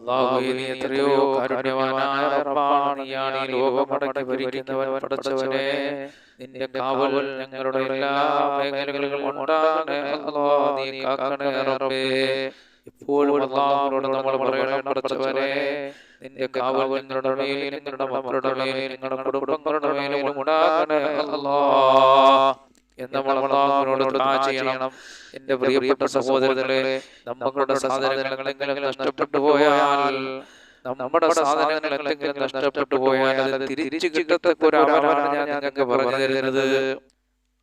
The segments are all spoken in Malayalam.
എത്രയോ കാരുണ്യവാനായ ഈ ലോകമടക്കി ഭരിക്കുന്നവൻ നിന്റെ കാവൽ ഞങ്ങളുടെ എല്ലാ മേഖലകളിലും ഉണ്ടാകണേ അല്ലാ നീ കാക്കണേ റബ്ബേ. ഇപ്പോഴും അള്ളാഹുവിനോട് നമ്മൾ പറയണം നിന്റെ കാവൽ ഞങ്ങളുടെ മേലും നിങ്ങളുടെ മക്കളുടെ മേലും നിങ്ങളുടെ കുടുംബങ്ങളുടെ മേലും ഉണ്ടാകണേ നമ്മൾ അള്ളാഹുവിനോട് ദുആ ചെയ്യണം. എന്റെ പ്രിയപ്പെട്ട സഹോദരങ്ങളെ നമ്മുടെ സാധനങ്ങൾ എന്തെങ്കിലും നഷ്ടപ്പെട്ടു പോയാൽ നമ്മുടെ സാധനങ്ങൾ എന്തെങ്കിലും നഷ്ടപ്പെട്ടു പോയാൽ അത് തിരിച്ചു കിട്ടത്തക്ക ഒരു ഞാൻ നിങ്ങൾക്ക് പറഞ്ഞു തരുന്നത്.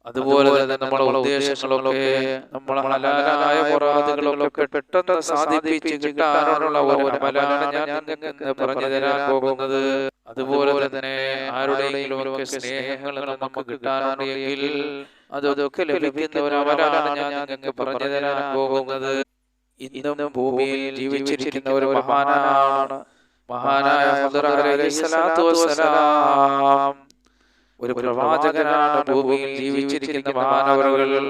അതുപോലെ തന്നെ നമ്മളെ ഉദ്ദേശങ്ങളൊക്കെ നമ്മളെ ഹലാലായ മുറാദുകളൊക്കെ പെട്ടെന്ന് സാധിപ്പിച്ച് കിട്ടാനുള്ള ഒരു അമലാണ് ഞാൻ നിങ്ങൾക്ക് പറഞ്ഞു തരാൻ പോകുന്നത്. അതുപോലെ തന്നെ ആരുടെയെങ്കിലും ഒക്കെ സ്നേഹങ്ങൾ നമുക്ക് കിട്ടാനുണ്ടെങ്കിൽ അതൊക്കെ ലഭിക്കുന്ന ഒരു അമലാണ് ഞാൻ നിങ്ങൾക്ക് പറഞ്ഞു തരാൻ പോകുന്നത്. ഇന്നും ഭൂമിയിൽ ജീവിച്ചിരിക്കുന്ന ഒരു മഹാനാണ്. മഹാനായ അലൈഹി സ്വലാത്തു വസ്സലാം. ഒരു പ്രവാചകനാണ് ഭൂമിയിൽ ജീവിച്ചിരിക്കുന്ന മഹാനവറുകൾ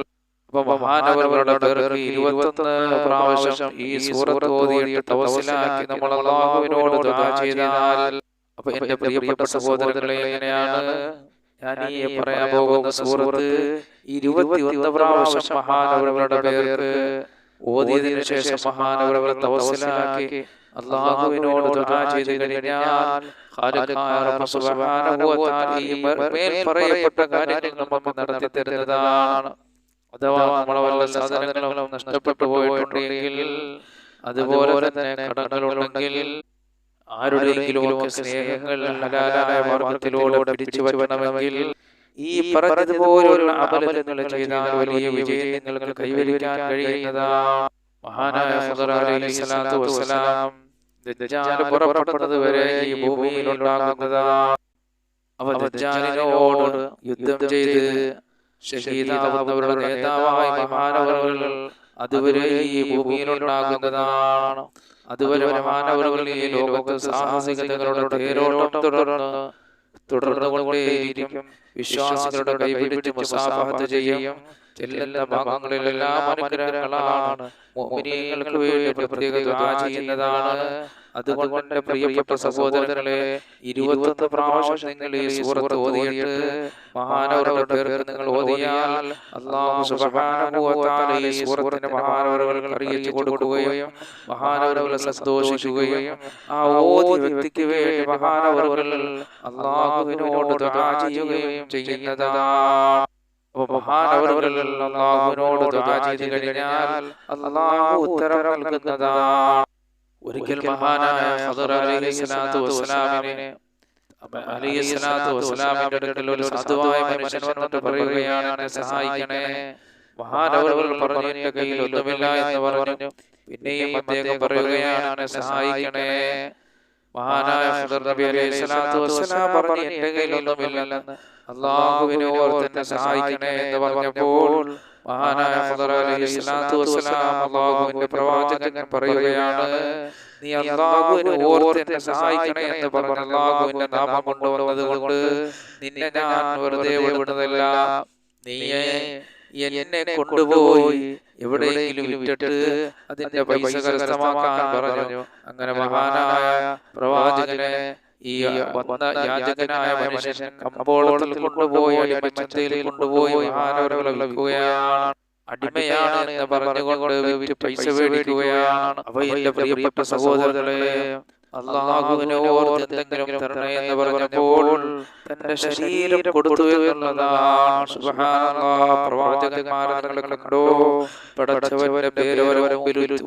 അപ്പൊ മഹാനവറുകളുടെ പേർക്ക് ഇരുപത്തൊന്ന് പ്രാവശ്യം ഈ സൂറത്ത് ഓതിയിട്ട് തവസിലാക്കി നമ്മൾ അള്ളാഹുവിനോട് ദുആ ചെയ്താൽ. അപ്പൊ എന്റെ പ്രിയപ്പെട്ട സഹോദരങ്ങളെ എങ്ങനെയാണ്? ഞാൻ ഈ പറയാൻ പോകുന്ന സൂറത്ത് ഇരുപത്തിയൊന്ന് പ്രാവശ്യം പേർക്ക് ഓതിയതിനു ശേഷം മഹാനവരവർ തവസിലാക്കി അള്ളാഹുവിനോട് ദുആ ചെയ്തു കഴിഞ്ഞാൽ പറയപ്പെട്ട കാര്യങ്ങൾ നമുക്ക് നടത്തി തരുന്നതാണ്. അഥവാ നമ്മളെ വല്ല സാധനങ്ങളും നഷ്ടപ്പെട്ടു പോയിട്ടുണ്ടെങ്കിൽ അതുപോലെ തന്നെ കടങ്ങളുണ്ടെങ്കിൽ ആരുടെയെങ്കിലും സ്നേഹങ്ങൾ ഹലാലായ മാർഗത്തിലൂടെ പിടിച്ചു വരണമെങ്കിൽ ഈ പറഞ്ഞതുപോലുള്ള ചെയ്താൽ വലിയ വിജയം നിങ്ങൾക്ക് കൈവരിക്കാൻ കഴിയുന്നതാണ്. മഹാനായ അലൈഹി സ്വലാത്തു വസ്സലാം പുറപ്പെടുന്നത് വരെ ഈ ഭൂമിയിൽ ഉണ്ടാകുന്നതാണ് അവ ദജ്ജാലിനോട് യുദ്ധം ചെയ്ത് ഷഹീദാവുന്നവരുടെ നേതാവായ മഹാനവറുകൾ അതുവരെ ഈ ഭൂമിയിൽ ഉണ്ടാകുന്നതാണ് അതുവരെ മഹാനവറുകൾ ഈ ലോകത്ത് സാഹസികതകളുടെ തേരോട്ടം തുടർന്ന് തുടർന്നുകൊണ്ടേയിരിക്കും. വിശ്വാസികളുടെ കൈപിടിച്ച് മുസാഫഹത്ത് ചെയ്യും. ചെല്ലുന്ന ഭാഗങ്ങളിലെല്ലാം അനുഗ്രഹങ്ങളാണ്. മോമിനിയങ്ങൾക്ക് വേണ്ടി പ്രത്യേക ചെയ്യുന്നതാണ്. അതുകൊണ്ട് പ്രിയപ്പെട്ട സഹോദരങ്ങളെ ഇരുപത്തൊന്ന് പ്രാവശ്യം നിങ്ങൾ ഈ സൂറത്ത് ഓതിയിട്ട് മഹാനവരുടെ പേർക്ക് നിങ്ങൾ ഓതിയാൽ അള്ളാഹു തആല ഈ സൂറത്തിന്റെ മഹാനവറുകൾ അറിയിച്ചു കൊടുക്കുകയും മഹാനവറുകൾ സന്തോഷിക്കുകയും ആ ഓതി വ്യക്തിക്ക് വേണ്ടി മഹാനവറുകൾ അള്ളാഹുവിനോട് ദുആ ചെയ്യുകയും ചെയ്യുന്നതാണ് മഹാനവറുകൾ അള്ളാഹുവിനോട് ദുആ ചെയ്തു കഴിഞ്ഞാൽ അള്ളാഹു ഉത്തരം നൽകുന്നതാണ് ഒരിക്കൽ മഹാനായ അലൈഹി സ്വലാത്തു വസ്സലാമിനെ അലൈഹി സ്വലാത്തു വസ്സലാമിന്റെ അടുക്കൽ ഒരു സാധുവായ മനുഷ്യൻ വന്നിട്ട് പറയുകയാണ് എന്നെ സഹായിക്കണേ. മഹാനവറുകൾ പറഞ്ഞു എന്റെ കയ്യിൽ ഒന്നുമില്ല എന്ന് പറഞ്ഞു. പിന്നെയും അദ്ദേഹം പറയുകയാണ് എന്നെ സഹായിക്കണേ. മഹാനായ നബി അലൈഹി സ്വലാത്തു വസ്സലാം പറഞ്ഞു എന്റെ കയ്യിൽ ഒന്നുമില്ലെന്ന് അള്ളാഹുവിനെ ഓർത്ത് സഹായിക്കണേ എന്ന് പറഞ്ഞപ്പോൾ മഹാനായ അള്ളാഹുവിന്റെ പ്രവാചകൻ പറയുകയാണ് നീ അള്ളാഹുവിനെ ഓർത്ത് സഹായിക്കണേ എന്ന് പറഞ്ഞ അള്ളാഹുവിന്റെ നാമം കൊണ്ടുവന്നത് കൊണ്ട് നിന്നെ ഞാൻ വെറുതെ വിടുന്നതല്ല. നീയെ എന്നെ കൊണ്ടുപോയി എവിടെയെങ്കിലും വിട്ടിട്ട് അതിന്റെ പൈസ കരസ്ഥമാക്കാൻ പറഞ്ഞു. അങ്ങനെ മഹാനായ പ്രവാചകനെ ഈ വന്ന യാചകനായ മനുഷ്യൻ കമ്പോളത്തിൽ കൊണ്ടുപോയി അടിമച്ചന്തയിൽ കൊണ്ടുപോയി വിൽക്കുകയാണ്. അടിമയാണ് എന്ന് പറഞ്ഞുകൊണ്ട് വിറ്റ് പൈസ മേടിക്കുകയാണ്. അവ എന്റെ പ്രിയപ്പെട്ട സഹോദരങ്ങളെ അള്ളാഹുവിനെ ഓർത്ത് എന്തെങ്കിലും തരണേ എന്ന് പറഞ്ഞപ്പോൾ തന്റെ ശരീരം കൊടുത്തു എന്നുള്ളതാണ്. പ്രവാചകന്മാരെ കണ്ടോ? പടച്ചവന്റെ പേര്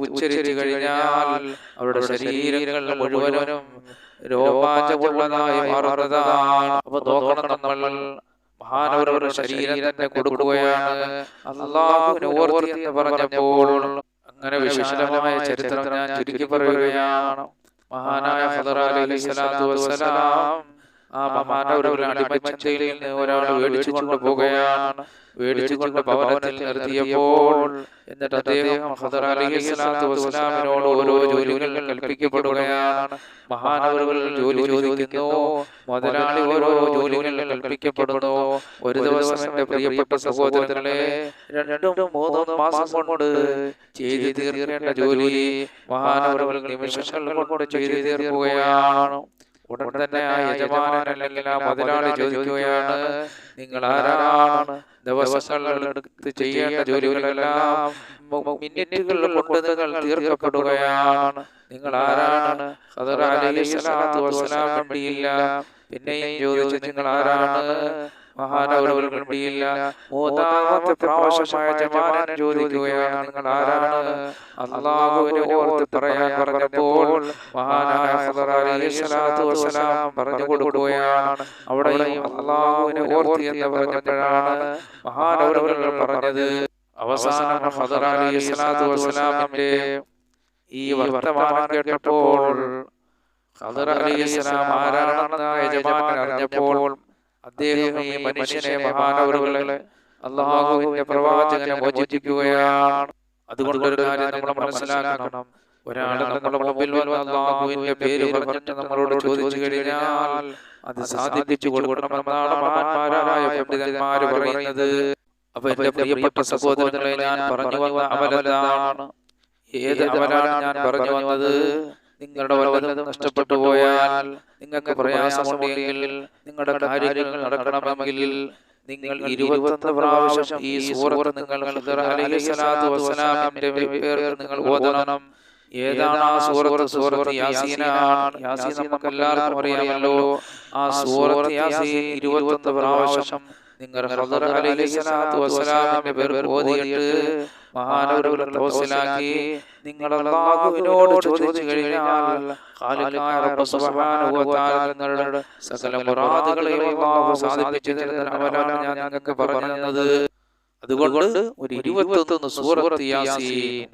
ഉച്ചരിച്ചു കഴിഞ്ഞാൽ അവരുടെ ശരീരങ്ങൾ മുഴുവനും രോമാഞ്ചമുള്ളതായി മാറുന്നതാണ്. അപ്പൊ നോക്കണം നമ്മൾ. ശരീരത്തെ കൊടുക്കുകയാണ്. അള്ളാഹുവിനെ ഓർത്തി എന്ന് പറഞ്ഞപ്പോൾ അങ്ങനെ വിശാലമായ ചരിത്രം ഞാൻ ചുരുക്കി പറയുകയാണ്. മഹാനായ ഹദർ അലൈഹി സ്വലാത്തു വസ്സലാം ആ മഹാനവരുടെ അടിമച്ചയിൽ നിന്ന് ഒരാൾ മേടിച്ചു കൊണ്ടുപോകുകയാണ് മേടിച്ചു കൊണ്ട് ഭവനത്തിൽ നിർത്തിയപ്പോൾ എന്നിട്ട് അദ്ദേഹം ഹദർ അലൈഹി സ്വലാത്തു വസ്സലാമിനോട് ഓരോ ജോലികൾ കൽപ്പിക്കപ്പെടുകയാണ്. മഹാനവറുകൾ ജോലി ചോദിക്കുന്നു. മുതലാളി ഓരോ ജോലികൾ കൽപ്പിക്കപ്പെടുന്നു. ഒരു ദിവസം എന്റെ പ്രിയപ്പെട്ട സഹോദരങ്ങളെ രണ്ടും മൂന്നും മാസം കൊണ്ട് ചെയ്തു തീർക്കേണ്ട ജോലി മഹാനവറുകൾ നിമിഷങ്ങൾ കൊണ്ട് ചെയ്തു തീർക്കുകയാണ്. ഉടൻ തന്നെ ആ യജമാനൻ അല്ലെങ്കിൽ ആ മുതലാളി ചോദിക്കുകയാണ് നിങ്ങൾ ആരാണ്? ദിവസങ്ങളെടുത്ത് ചെയ്യേണ്ട ജോലികളെല്ലാം മിനിറ്റുകൾ കൊണ്ട് നിങ്ങൾ തീർക്കപ്പെടുകയാണ്. നിങ്ങൾ ആരാണ്? വേണ്ടിയില്ല പിന്നെയും ചോദിച്ചു നിങ്ങൾ ആരാണ്? മഹാനവറുകൾ വേണ്ടിയില്ല മൂന്നാമത്തെ പ്രാവശ്യമായ ജമാനൻ ചോദിക്കുകയാണ് നിങ്ങൾ ആരാണ്? അള്ളാഹുവിനെ ഓർത്ത് പറയാൻ പറഞ്ഞപ്പോൾ മഹാനായ പറഞ്ഞു കൊടുക്കുകയാണ്. അവിടെ പറഞ്ഞപ്പോഴാണ് അലി കേട്ടപ്പോൾ അലി ഈ മനുഷ്യനെ അള്ളാഹുവിന്റെ പ്രവാചകനെ മോചിപ്പിക്കുകയാണ്. അതുകൊണ്ട് ഒരു കാര്യം നമ്മൾ മനസ്സിലാക്കണം. ഒരാൾ നമ്മുടെ മുമ്പിൽ വന്ന് അള്ളാഹുവിന്റെ പേര് പറഞ്ഞിട്ട് നമ്മളോട് ചോദിച്ചു കഴിഞ്ഞാൽ അത് സാധിപ്പിച്ചു കൊടുക്കണമെന്നാണ് മഹാന്മാരായ പണ്ഡിതന്മാര് പറയുന്നത്. അപ്പൊ എന്റെ പ്രിയപ്പെട്ട സഹോദരങ്ങളെ ഞാൻ പറഞ്ഞു വന്ന അമലെന്താണ് ഏത് അമലാണ് ഞാൻ പറഞ്ഞു വന്നത്? നിങ്ങളുടെ വല്ലതും നഷ്ടപ്പെട്ടു പോയാൽ നിങ്ങൾക്ക് പ്രയാസമുണ്ടെങ്കിൽ നിങ്ങളുടെ കാര്യങ്ങൾ നടക്കണമെങ്കിൽ നിങ്ങൾ ഇരുപത്തൊന്ന് പ്രാവശ്യം ഈ സൂറത്ത് നിങ്ങൾ നിങ്ങൾ ഓതണം. ഏതാണ് ആ സൂറത്ത്? സൂറത്ത്? യാസീനാണ്. യാസീൻ നമുക്ക് എല്ലാവർക്കും അറിയാമല്ലോ. ആ സൂറത്ത് യാസീൻ ഇരുപത്തൊന്ന് പ്രാവശ്യം നിങ്ങൾ ഖിദ്ർ അലൈഹി സ്വലാത്തു വസ്സലാമിന്റെ പേർ ഓതിയിട്ട് മഹാനവരുടെ തവസ്സിലാക്കി നിങ്ങൾ ചോദിച്ചു കഴിഞ്ഞാൽ ഖാലിഖായ റബ്ബ് സുബ്ഹാനഹു വ തആല നിങ്ങളുടെ സകല മുറാദുകളെയും അല്ലാഹു സാധിപ്പിച്ചു തരുന്ന അവനാണ് ഞാൻ നിങ്ങൾക്ക് പറഞ്ഞു തന്നത് അതുകൊണ്ട് ഒരു ഇരുപത്തൊന്ന് സൂറത്ത് യാസീൻ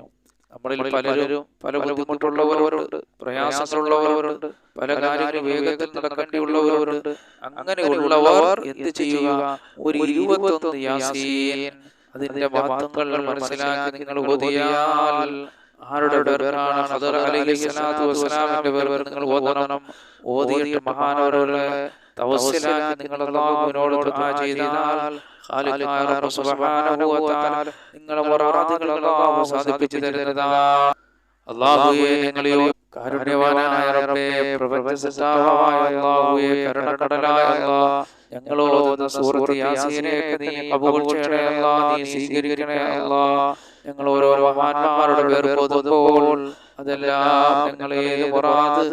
നമ്മളിൽ പലരും പല ബുദ്ധിമുട്ടുള്ളവരുണ്ട് പ്രയാസങ്ങളുള്ളവരുണ്ട് പല കാര്യങ്ങളും വേഗത്തിൽ നടക്കേണ്ടിയുള്ളവരുണ്ട്. അങ്ങനെയുള്ളവർ എന്ത് ചെയ്യുക? ഒരു ഇരുപത്തൊന്ന് യാസീൻ. അതിന്റെ മഹത്വങ്ങൾ മനസ്സിലാക്കി നിങ്ങൾ ഓതിയാൽ ആരുടെ പേരാണ് ഹദർ അലൈഹി സ്വലാത്തു വസ്സലാമിന്റെ പേർ നിങ്ങൾ ഓതണം. ഓതിയിട്ട് മഹാനവരുടെ തവസ്സിലാക്കി നിങ്ങൾ അല്ലാഹുവിനോട് ദുആ ചെയ്താൽ ഖാലിഖായ റബ്ബ് സുബ്ഹാനഹു വ തആല നിങ്ങളെ മുറാദുകൾ അല്ലാഹു സാധിപ്പിച്ചു തരുന്നതാണ് അല്ലാഹുവേ ഞങ്ങളെയോ കാരുണ്യവാനായ റബ്ബേ പ്രപഞ്ചസത്താവായ അല്ലാഹുവേ കരുണക്കടലായ അല്ലാഹ് ഞങ്ങളോട് സൂറത്ത് യാസീനെയൊക്കെ നീ കബൂൽ ചെയ്യണേ അല്ലാ നീ സ്വീകരിക്കണേ അല്ലാ ഞങ്ങൾ ഓരോ മഹാന്മാരുടെ പേര് പോതുമ്പോൾ അതെല്ലാം ഞങ്ങൾ ഏത് മുറാദ്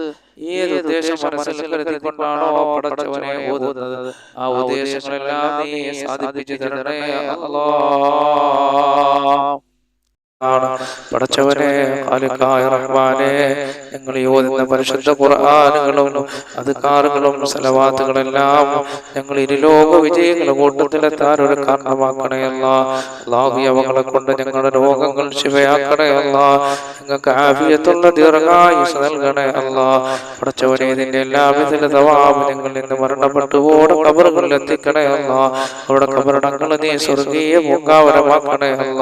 ഏത് ഉദ്ദേശം മനസ്സിൽ കരുതിക്കൊണ്ടാണോ പടച്ചവനെ ഓതുന്നത്. ആ ഉദ്ദേശങ്ങളെല്ലാം നീ സാധിപ്പിച്ചു തരണേ അല്ലാ ആണ്. പടച്ചവനെ ഖാലിഖായ റഹ്മാനെ ഞങ്ങൾ യോജിക്കുന്ന പരിശുദ്ധ ഖുർആാനുകളും അധികാറുകളും സലവാത്തുകളെല്ലാം ഞങ്ങൾ ഇരുലോക വിജയങ്ങളുടെ കൂട്ടത്തിലെത്താൻ ഒരു കാരണമാക്കണയല്ല അള്ളാഹു അവങ്ങളെ കൊണ്ട് ഞങ്ങളുടെ രോഗങ്ങൾ ശിവയാക്കണയല്ല ഞങ്ങൾക്ക് ആഫിയത്തുള്ള ദീർഘായുസ് നൽകണേ അല്ല. പടച്ചവനെ ഇതിന്റെ എല്ലാവിധ തവാബ് ഞങ്ങൾ ഇന്ന് മരണപ്പെട്ടു ഓടെ കബറുകളിൽ എത്തിക്കണയല്ല അവിടെ കബറടങ്ങൾ നീ സ്വർഗീയ പൂങ്കാവരമാക്കണേ അല്ല.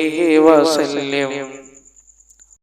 وسلم